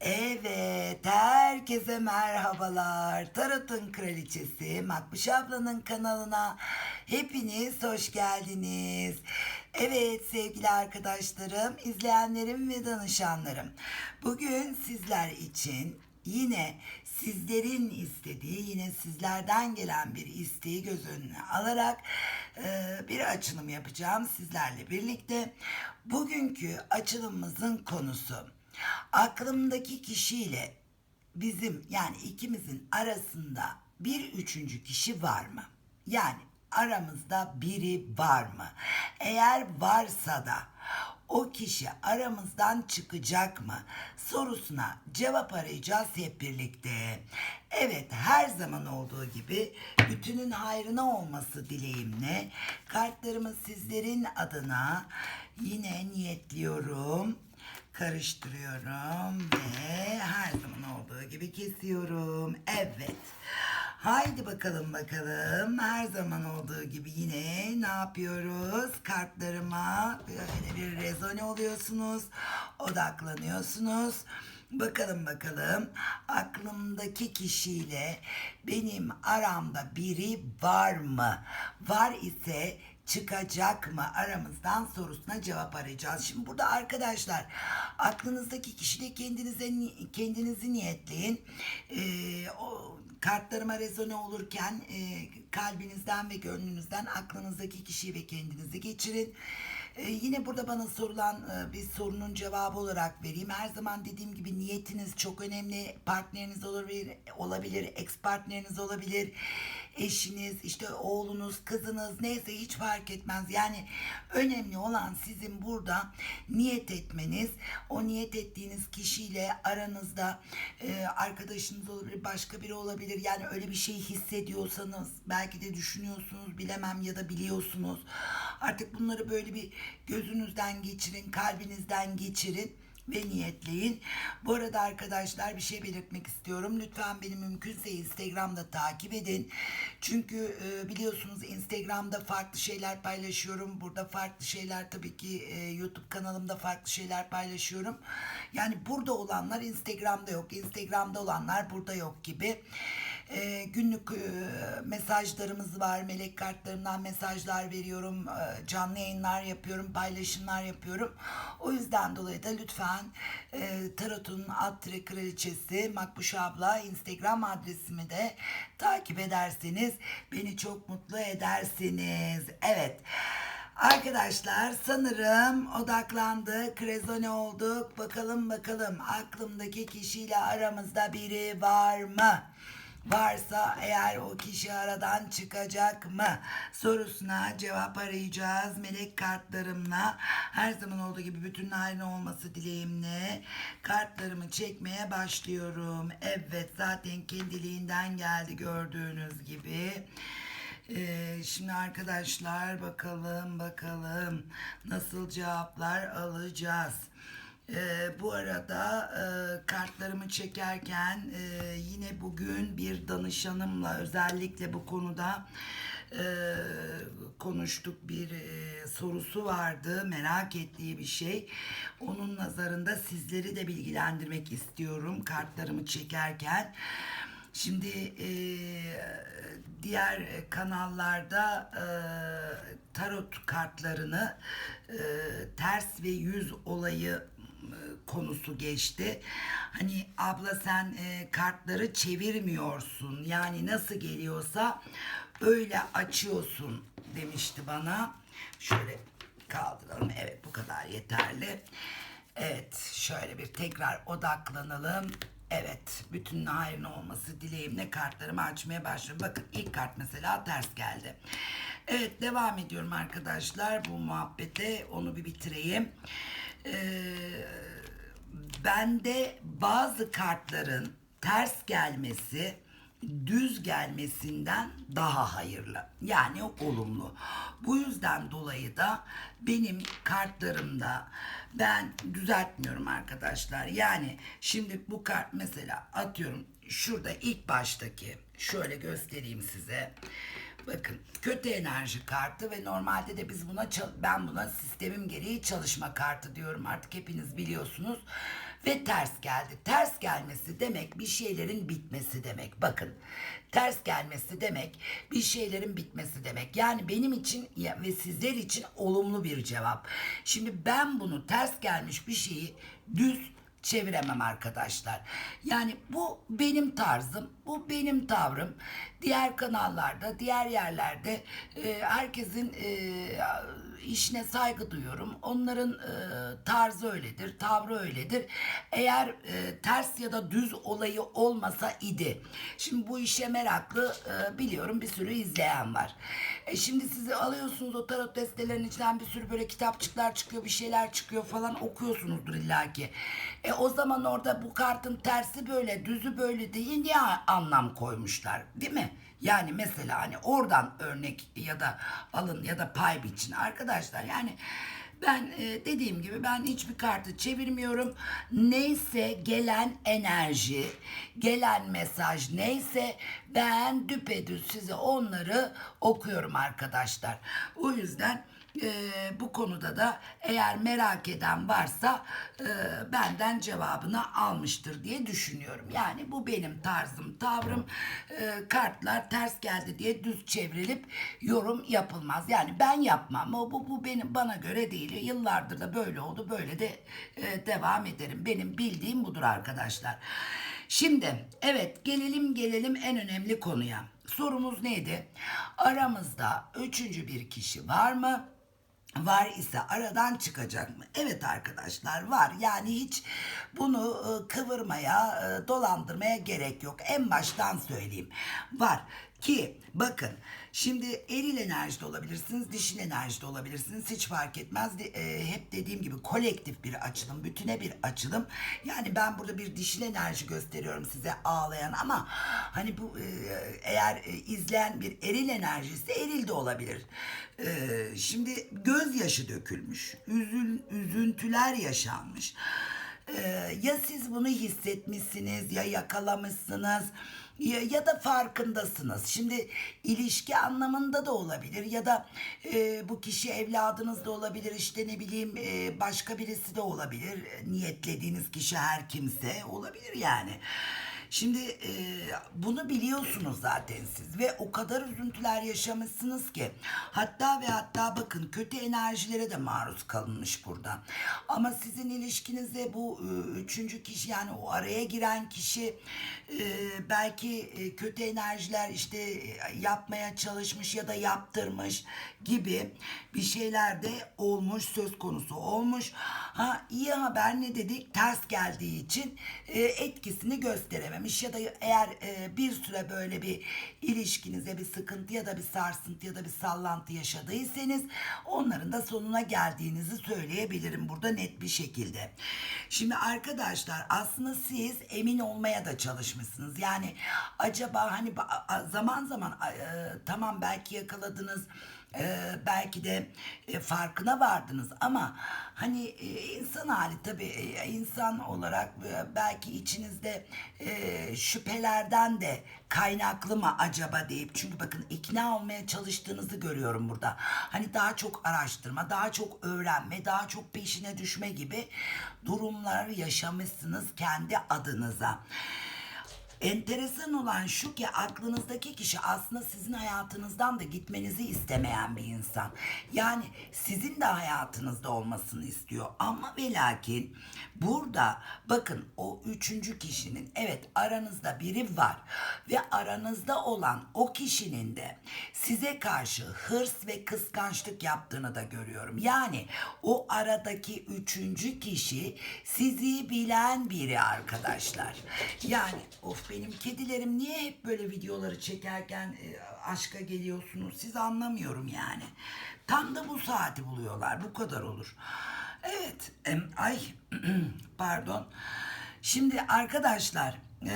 Evet, herkese merhabalar. Tarot'un kraliçesi Makbuş ablanın kanalına hepiniz hoş geldiniz. Evet sevgili arkadaşlarım, izleyenlerim ve danışanlarım. Bugün sizler için yine sizlerin istediği, yine sizlerden gelen bir isteği göz önüne alarak e, bir açılım yapacağım sizlerle birlikte. Bugünkü açılımımızın konusu aklımdaki kişiyle bizim yani ikimizin arasında bir üçüncü kişi var mı? Yani aramızda biri var mı? Eğer varsa da o kişi aramızdan çıkacak mı? Sorusuna cevap arayacağız hep birlikte. Evet her zaman olduğu gibi bütünün hayrına olması dileğimle kartlarımı sizlerin adına yine niyetliyorum karıştırıyorum ve her zaman olduğu gibi kesiyorum. Evet. Haydi bakalım bakalım. Her zaman olduğu gibi yine ne yapıyoruz? Kartlarıma böyle bir rezone oluyorsunuz. Odaklanıyorsunuz. Bakalım bakalım aklımdaki kişiyle benim aramda biri var mı? Var ise çıkacak mı aramızdan sorusuna cevap arayacağız. Şimdi burada arkadaşlar aklınızdaki kişiyle kendinize kendinizi niyetleyin. Ee, o kartlarıma rezone olurken e, kalbinizden ve gönlünüzden aklınızdaki kişiyi ve kendinizi geçirin. Ee, yine burada bana sorulan e, bir sorunun cevabı olarak vereyim. Her zaman dediğim gibi niyetiniz çok önemli. Partneriniz olabilir, olabilir, ex partneriniz olabilir, eşiniz, işte oğlunuz, kızınız neyse hiç fark etmez. Yani önemli olan sizin burada niyet etmeniz. O niyet ettiğiniz kişiyle aranızda e, arkadaşınız olabilir, başka biri olabilir. Yani öyle bir şey hissediyorsanız belki de düşünüyorsunuz, bilemem ya da biliyorsunuz. Artık bunları böyle bir gözünüzden geçirin, kalbinizden geçirin ve niyetleyin. Bu arada arkadaşlar bir şey belirtmek istiyorum. Lütfen beni mümkünse Instagram'da takip edin. Çünkü e, biliyorsunuz Instagram'da farklı şeyler paylaşıyorum. Burada farklı şeyler tabii ki e, YouTube kanalımda farklı şeyler paylaşıyorum. Yani burada olanlar Instagram'da yok. Instagram'da olanlar burada yok gibi. E, günlük e, mesajlarımız var. Melek kartlarımdan mesajlar veriyorum. E, canlı yayınlar yapıyorum. Paylaşımlar yapıyorum. O yüzden dolayı da lütfen e, Tarot'un alt tire kraliçesi Makbuş abla Instagram adresimi de takip ederseniz beni çok mutlu edersiniz. Evet. Arkadaşlar sanırım odaklandık, rezone olduk. Bakalım bakalım aklımdaki kişiyle aramızda biri var mı? Varsa eğer o kişi aradan çıkacak mı? Sorusuna cevap arayacağız melek kartlarımla. Her zaman olduğu gibi bütün haline olması dileğimle kartlarımı çekmeye başlıyorum. Evet zaten kendiliğinden geldi gördüğünüz gibi. Ee, şimdi arkadaşlar bakalım bakalım nasıl cevaplar alacağız. Ee, bu arada e, kartlarımı çekerken e, yine bugün bir danışanımla özellikle bu konuda e, konuştuk bir e, sorusu vardı merak ettiği bir şey. Onun nazarında sizleri de bilgilendirmek istiyorum kartlarımı çekerken. Şimdi e, diğer kanallarda e, tarot kartlarını e, ters ve yüz olayı e, konusu geçti. Hani abla sen e, kartları çevirmiyorsun. Yani nasıl geliyorsa öyle açıyorsun demişti bana. Şöyle kaldıralım. Evet bu kadar yeterli. Evet şöyle bir tekrar odaklanalım. Evet bütün hayrına olması dileğimle kartlarımı açmaya başlıyorum. Bakın ilk kart mesela ters geldi. Evet devam ediyorum arkadaşlar bu muhabbete onu bir bitireyim. Ee, bende bazı kartların ters gelmesi düz gelmesinden daha hayırlı. Yani olumlu. Bu yüzden dolayı da benim kartlarımda ben düzeltmiyorum arkadaşlar. Yani şimdi bu kart mesela atıyorum şurada ilk baştaki şöyle göstereyim size. Bakın kötü enerji kartı ve normalde de biz buna ben buna sistemim gereği çalışma kartı diyorum artık hepiniz biliyorsunuz. ve ters geldi. Ters gelmesi demek bir şeylerin bitmesi demek. Bakın ters gelmesi demek bir şeylerin bitmesi demek. Yani benim için ve sizler için olumlu bir cevap. Şimdi ben bunu ters gelmiş bir şeyi düz çeviremem arkadaşlar. Yani bu benim tarzım, bu benim tavrım. Diğer kanallarda, diğer yerlerde e, herkesin e, işine saygı duyuyorum. Onların e, tarzı öyledir, tavrı öyledir. Eğer e, ters ya da düz olayı olmasa idi. Şimdi bu işe meraklı e, biliyorum bir sürü izleyen var. E, şimdi sizi alıyorsunuz o tarot destelerinin içinden bir sürü böyle kitapçıklar çıkıyor, bir şeyler çıkıyor falan okuyorsunuzdur illaki. E, o zaman orada bu kartın tersi böyle, düzü böyle diye niye anlam koymuşlar değil mi? Yani mesela hani oradan örnek ya da alın ya da pay biçin arkadaşlar. Yani ben e, dediğim gibi ben hiçbir kartı çevirmiyorum. Neyse gelen enerji, gelen mesaj neyse ben düpedüz size onları okuyorum arkadaşlar. O yüzden e, bu konuda da eğer merak eden varsa e, benden cevabını almıştır diye düşünüyorum. Yani bu benim tarzım, tavrım. E, kartlar ters geldi diye düz çevrilip yorum yapılmaz. Yani ben yapmam. O bu, bu benim bana göre değil. Yıllardır da böyle oldu. Böyle de e, devam ederim. Benim bildiğim budur arkadaşlar. Şimdi evet gelelim gelelim en önemli konuya. Sorumuz neydi? Aramızda üçüncü bir kişi var mı? Var ise aradan çıkacak mı? Evet arkadaşlar var. Yani hiç bunu e, kıvırmaya, e, dolandırmaya gerek yok. En baştan söyleyeyim. Var ki bakın şimdi eril enerjide olabilirsiniz, dişil enerjide olabilirsiniz. Hiç fark etmez. De- e, hep dediğim gibi kolektif bir açılım, bütüne bir açılım. Yani ben burada bir dişil enerji gösteriyorum size ağlayan ama hani bu e, eğer e, izleyen bir eril enerjisi eril de olabilir. E, şimdi gözyaşı dökülmüş, üzül, üzüntüler yaşanmış. E, ya siz bunu hissetmişsiniz ya yakalamışsınız ya, ya da farkındasınız. Şimdi ilişki anlamında da olabilir ya da e, bu kişi evladınız da olabilir işte ne bileyim e, başka birisi de olabilir. E, Niyetlediğiniz kişi her kimse olabilir yani. Şimdi e, bunu biliyorsunuz zaten siz ve o kadar üzüntüler yaşamışsınız ki hatta ve hatta bakın kötü enerjilere de maruz kalınmış burada. Ama sizin ilişkinize bu e, üçüncü kişi yani o araya giren kişi e, belki e, kötü enerjiler işte e, yapmaya çalışmış ya da yaptırmış gibi bir şeyler de olmuş söz konusu olmuş. Ha iyi haber ne dedik? Ters geldiği için e, etkisini gösterememiş ya da eğer e, bir süre böyle bir ilişkinize bir sıkıntı ya da bir sarsıntı ya da bir sallantı yaşadıysanız onların da sonuna geldiğinizi söyleyebilirim burada net bir şekilde. Şimdi arkadaşlar aslında siz emin olmaya da çalışmışsınız. Yani acaba hani zaman zaman e, tamam belki yakaladınız ee, belki de e, farkına vardınız ama hani e, insan hali tabii e, insan olarak e, belki içinizde e, şüphelerden de kaynaklı mı acaba deyip çünkü bakın ikna olmaya çalıştığınızı görüyorum burada. Hani daha çok araştırma, daha çok öğrenme, daha çok peşine düşme gibi durumlar yaşamışsınız kendi adınıza. Enteresan olan şu ki aklınızdaki kişi aslında sizin hayatınızdan da gitmenizi istemeyen bir insan. Yani sizin de hayatınızda olmasını istiyor. Ama ve lakin burada bakın o üçüncü kişinin evet aranızda biri var. Ve aranızda olan o kişinin de size karşı hırs ve kıskançlık yaptığını da görüyorum. Yani o aradaki üçüncü kişi sizi bilen biri arkadaşlar. Yani of benim kedilerim niye hep böyle videoları çekerken e, aşka geliyorsunuz siz anlamıyorum yani. Tam da bu saati buluyorlar bu kadar olur. Evet em, ay pardon. Şimdi arkadaşlar ee,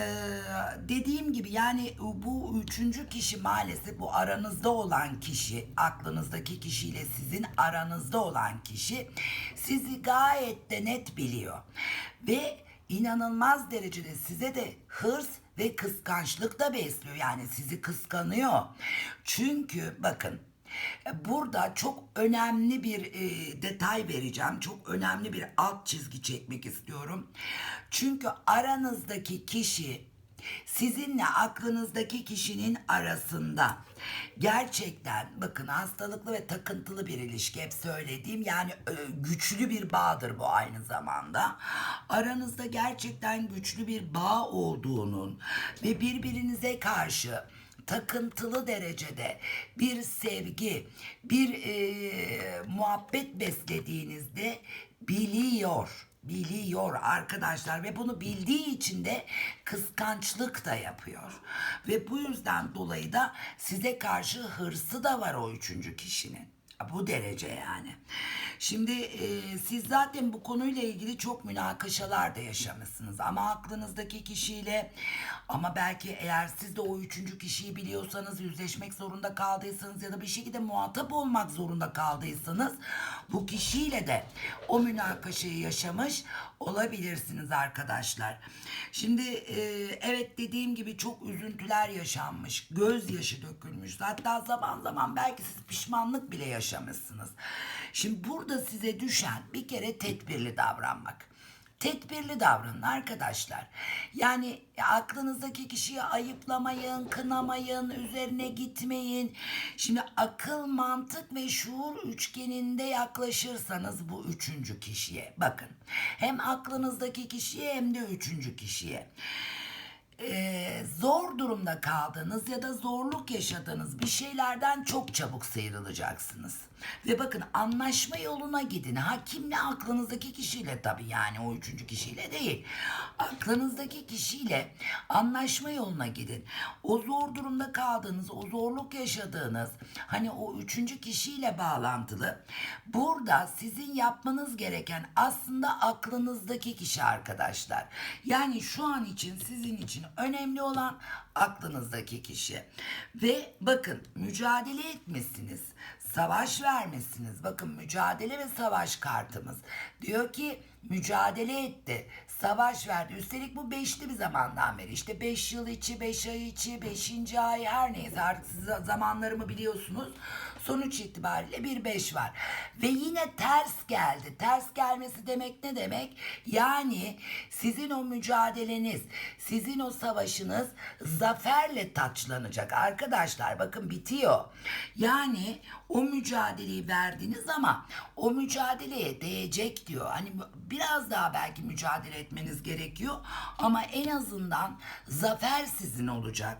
dediğim gibi yani bu üçüncü kişi maalesef bu aranızda olan kişi aklınızdaki kişiyle sizin aranızda olan kişi sizi gayet de net biliyor ve inanılmaz derecede size de hırs ve kıskançlık da besliyor yani sizi kıskanıyor çünkü bakın Burada çok önemli bir e, detay vereceğim. Çok önemli bir alt çizgi çekmek istiyorum. Çünkü aranızdaki kişi sizinle aklınızdaki kişinin arasında gerçekten bakın hastalıklı ve takıntılı bir ilişki hep söylediğim yani e, güçlü bir bağdır bu aynı zamanda. Aranızda gerçekten güçlü bir bağ olduğunun ve birbirinize karşı takıntılı derecede bir sevgi, bir e, muhabbet beslediğinizde biliyor. Biliyor arkadaşlar ve bunu bildiği için de kıskançlık da yapıyor. Ve bu yüzden dolayı da size karşı hırsı da var o üçüncü kişinin. Bu derece yani. Şimdi e, siz zaten bu konuyla ilgili çok münakaşalar da yaşamışsınız. Ama aklınızdaki kişiyle ama belki eğer siz de o üçüncü kişiyi biliyorsanız yüzleşmek zorunda kaldıysanız ya da bir şekilde muhatap olmak zorunda kaldıysanız bu kişiyle de o münakaşayı yaşamış olabilirsiniz arkadaşlar. Şimdi e, evet dediğim gibi çok üzüntüler yaşanmış. Gözyaşı dökülmüş. Hatta zaman zaman belki siz pişmanlık bile yaşamışsınız. Şimdi burada size düşen bir kere tedbirli davranmak. Tedbirli davranın arkadaşlar. Yani aklınızdaki kişiyi ayıplamayın, kınamayın, üzerine gitmeyin. Şimdi akıl, mantık ve şuur üçgeninde yaklaşırsanız bu üçüncü kişiye bakın. Hem aklınızdaki kişiye hem de üçüncü kişiye e, zor durumda kaldığınız ya da zorluk yaşadığınız bir şeylerden çok çabuk sıyrılacaksınız. Ve bakın anlaşma yoluna gidin. Ha kimle aklınızdaki kişiyle tabii yani o üçüncü kişiyle değil. Aklınızdaki kişiyle anlaşma yoluna gidin. O zor durumda kaldığınız, o zorluk yaşadığınız hani o üçüncü kişiyle bağlantılı. Burada sizin yapmanız gereken aslında aklınızdaki kişi arkadaşlar. Yani şu an için sizin için önemli olan aklınızdaki kişi. Ve bakın mücadele etmişsiniz. Savaş vermişsiniz. Bakın mücadele ve savaş kartımız. Diyor ki mücadele etti. Savaş verdi. Üstelik bu beşli bir zamandan beri. İşte beş yıl içi, beş ay içi, beşinci ay her neyse artık siz zamanlarımı biliyorsunuz. Sonuç itibariyle bir beş var. Ve yine ters geldi. Ters gelmesi demek ne demek? Yani sizin o mücadeleniz, sizin o savaşınız zaferle taçlanacak. Arkadaşlar bakın bitiyor. Yani o mücadeleyi verdiniz ama o mücadeleye değecek diyor. Hani biraz daha belki mücadele etmeniz gerekiyor ama en azından zafer sizin olacak.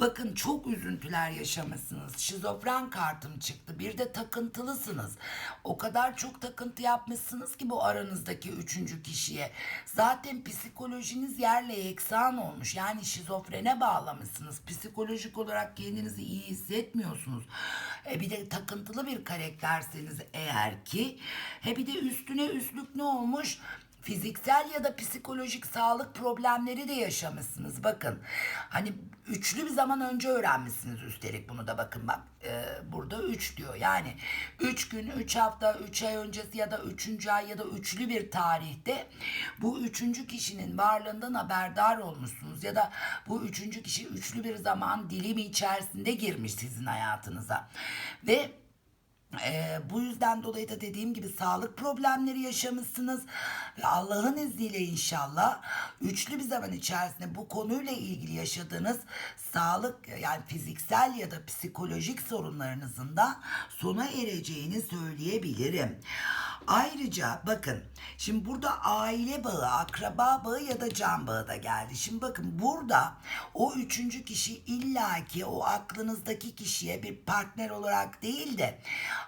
Bakın çok üzüntüler yaşamışsınız. Şizofren kartım çıktı. Bir de takıntılısınız. O kadar çok takıntı yapmışsınız ki bu aranızdaki üçüncü kişiye. Zaten psikolojiniz yerle yeksan olmuş. Yani şizofrene bağlamışsınız. Psikolojik olarak kendinizi iyi hissetmiyorsunuz. E bir de takıntılı bir karakterseniz eğer ki he bir de üstüne üstlük ne olmuş? Fiziksel ya da psikolojik sağlık problemleri de yaşamışsınız. Bakın hani üçlü bir zaman önce öğrenmişsiniz üstelik bunu da bakın bak e, burada üç diyor. Yani üç gün, üç hafta, üç ay öncesi ya da üçüncü ay ya da üçlü bir tarihte bu üçüncü kişinin varlığından haberdar olmuşsunuz. Ya da bu üçüncü kişi üçlü bir zaman dilimi içerisinde girmiş sizin hayatınıza. Ve ee, bu yüzden dolayı da dediğim gibi sağlık problemleri yaşamışsınız ve Allah'ın izniyle inşallah üçlü bir zaman içerisinde bu konuyla ilgili yaşadığınız sağlık yani fiziksel ya da psikolojik sorunlarınızın da sona ereceğini söyleyebilirim. Ayrıca bakın şimdi burada aile bağı, akraba bağı ya da can bağı da geldi. Şimdi bakın burada o üçüncü kişi illaki o aklınızdaki kişiye bir partner olarak değil de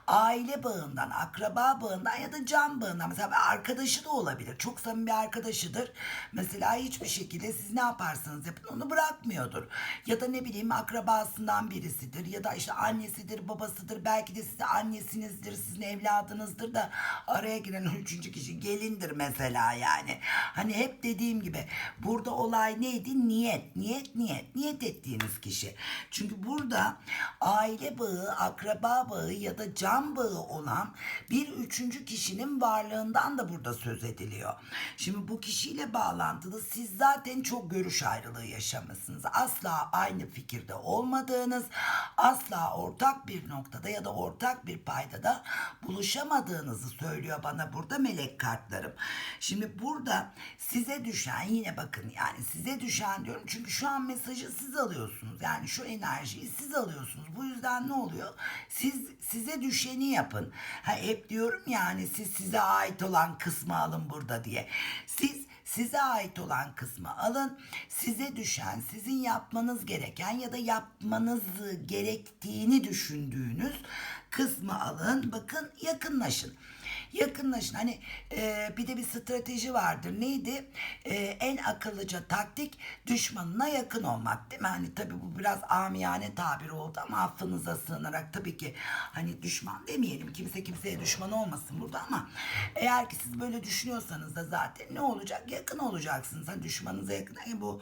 aile bağından, akraba bağından ya da can bağından mesela arkadaşı da olabilir. Çok samimi bir arkadaşıdır. Mesela hiçbir şekilde siz ne yaparsanız yapın onu bırakmıyordur. Ya da ne bileyim akrabasından birisidir ya da işte annesidir, babasıdır. Belki de size annesinizdir, sizin evladınızdır da araya giren üçüncü kişi gelindir mesela yani. Hani hep dediğim gibi burada olay neydi? Niyet, niyet, niyet. Niyet ettiğiniz kişi. Çünkü burada aile bağı, akraba bağı ya da can can bağı olan bir üçüncü kişinin varlığından da burada söz ediliyor. Şimdi bu kişiyle bağlantılı siz zaten çok görüş ayrılığı yaşamışsınız. Asla aynı fikirde olmadığınız, asla ortak bir noktada ya da ortak bir paydada buluşamadığınızı söylüyor bana burada melek kartlarım. Şimdi burada size düşen yine bakın yani size düşen diyorum çünkü şu an mesajı siz alıyorsunuz. Yani şu enerjiyi siz alıyorsunuz. Bu yüzden ne oluyor? Siz size düşeni yapın. Ha, hep diyorum yani siz size ait olan kısmı alın burada diye. Siz size ait olan kısmı alın. Size düşen, sizin yapmanız gereken ya da yapmanız gerektiğini düşündüğünüz kısmı alın. Bakın yakınlaşın. Yakınlaşın. Hani e, bir de bir strateji vardır. Neydi? E, en akıllıca taktik düşmanına yakın olmak değil mi? Hani tabii bu biraz amiyane tabir oldu ama affınıza sığınarak tabii ki hani düşman demeyelim. Kimse kimseye düşman olmasın burada ama eğer ki siz böyle düşünüyorsanız da zaten ne olacak? Yakın olacaksınız. Hani düşmanınıza yakın. Yani bu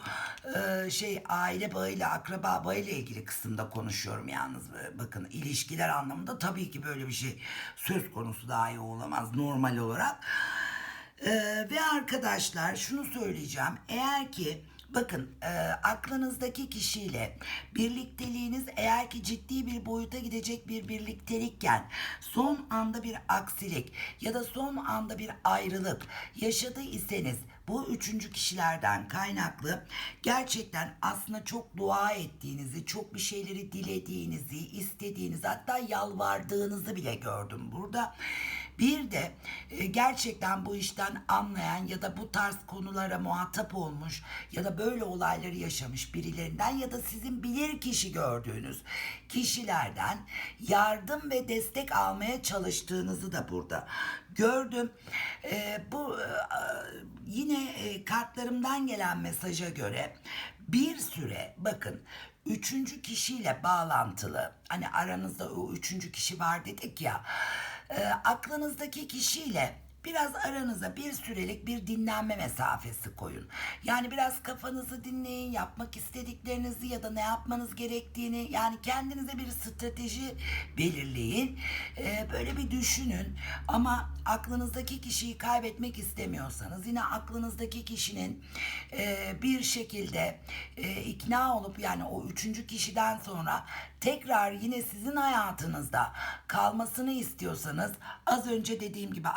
e, şey aile bağıyla, akraba bağıyla ilgili kısımda konuşuyorum yalnız. Bakın ilişkiler anlamında tabii ki böyle bir şey söz konusu dahi olamaz normal olarak. Ee, ve arkadaşlar şunu söyleyeceğim. Eğer ki bakın e, aklınızdaki kişiyle birlikteliğiniz eğer ki ciddi bir boyuta gidecek bir birliktelikken son anda bir aksilik ya da son anda bir ayrılık yaşadı iseniz bu üçüncü kişilerden kaynaklı gerçekten aslında çok dua ettiğinizi, çok bir şeyleri dilediğinizi, istediğinizi hatta yalvardığınızı bile gördüm burada. Bir de e, gerçekten bu işten anlayan ya da bu tarz konulara muhatap olmuş ya da böyle olayları yaşamış birilerinden ya da sizin bilir kişi gördüğünüz kişilerden yardım ve destek almaya çalıştığınızı da burada gördüm. E, bu e, yine kartlarımdan gelen mesaja göre bir süre bakın üçüncü kişiyle bağlantılı hani aranızda o üçüncü kişi var dedik ya e, aklınızdaki kişiyle biraz aranıza bir sürelik bir dinlenme mesafesi koyun. Yani biraz kafanızı dinleyin, yapmak istediklerinizi ya da ne yapmanız gerektiğini yani kendinize bir strateji belirleyin. Ee, böyle bir düşünün ama aklınızdaki kişiyi kaybetmek istemiyorsanız yine aklınızdaki kişinin e, bir şekilde e, ikna olup yani o üçüncü kişiden sonra tekrar yine sizin hayatınızda kalmasını istiyorsanız az önce dediğim gibi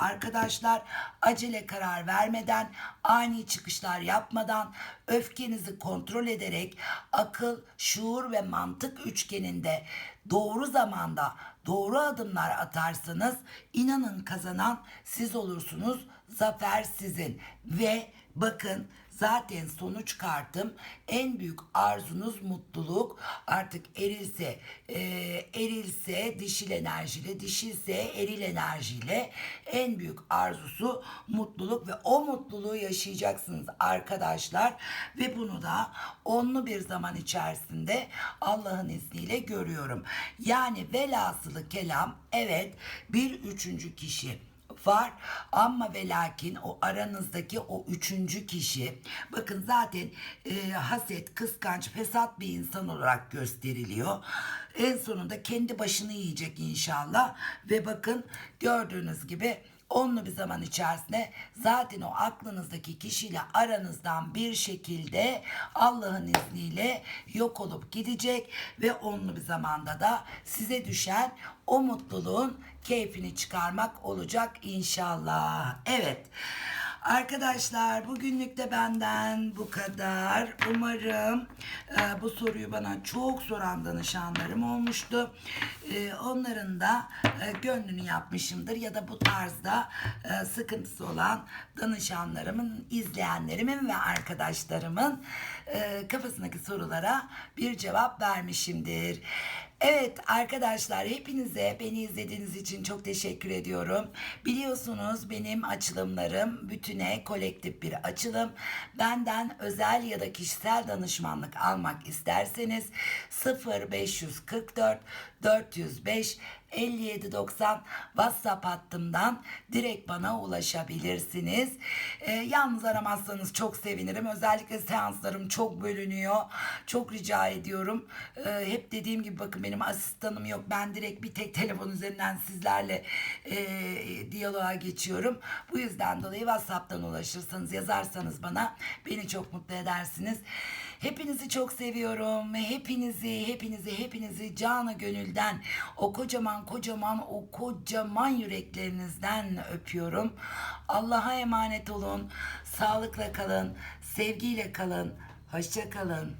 arkadaşlar acele karar vermeden ani çıkışlar yapmadan öfkenizi kontrol ederek akıl, şuur ve mantık üçgeninde doğru zamanda doğru adımlar atarsanız inanın kazanan siz olursunuz. Zafer sizin ve bakın zaten sonuç kartım en büyük arzunuz mutluluk. Artık erilse e, erilse dişil enerjiyle dişilse eril enerjiyle en büyük arzusu mutluluk ve o mutluluğu yaşayacaksınız arkadaşlar. Ve bunu da onlu bir zaman içerisinde Allah'ın izniyle görüyorum. Yani velhasılı kelam evet bir üçüncü kişi var ama ve lakin o aranızdaki o üçüncü kişi bakın zaten e, haset, kıskanç, fesat bir insan olarak gösteriliyor. En sonunda kendi başını yiyecek inşallah ve bakın gördüğünüz gibi onlu bir zaman içerisinde zaten o aklınızdaki kişiyle aranızdan bir şekilde Allah'ın izniyle yok olup gidecek ve onlu bir zamanda da size düşen o mutluluğun keyfini çıkarmak olacak inşallah. Evet. Arkadaşlar bugünlük de benden bu kadar. Umarım e, bu soruyu bana çok soran danışanlarım olmuştu. E, onların da e, gönlünü yapmışımdır ya da bu tarzda e, sıkıntısı olan danışanlarımın, izleyenlerimin ve arkadaşlarımın e, kafasındaki sorulara bir cevap vermişimdir. Evet arkadaşlar hepinize beni izlediğiniz için çok teşekkür ediyorum. Biliyorsunuz benim açılımlarım bütüne kolektif bir açılım. Benden özel ya da kişisel danışmanlık almak isterseniz 0544 405 5790 WhatsApp hattımdan direkt bana ulaşabilirsiniz. Ee, yalnız aramazsanız çok sevinirim. Özellikle seanslarım çok bölünüyor. Çok rica ediyorum. Ee, hep dediğim gibi bakın benim asistanım yok. Ben direkt bir tek telefon üzerinden sizlerle e, diyaloğa geçiyorum. Bu yüzden dolayı WhatsApp'tan ulaşırsanız yazarsanız bana beni çok mutlu edersiniz. Hepinizi çok seviyorum. Hepinizi, hepinizi, hepinizi canı gönülden o kocaman kocaman o kocaman yüreklerinizden öpüyorum. Allah'a emanet olun. Sağlıkla kalın, sevgiyle kalın. Hoşça kalın.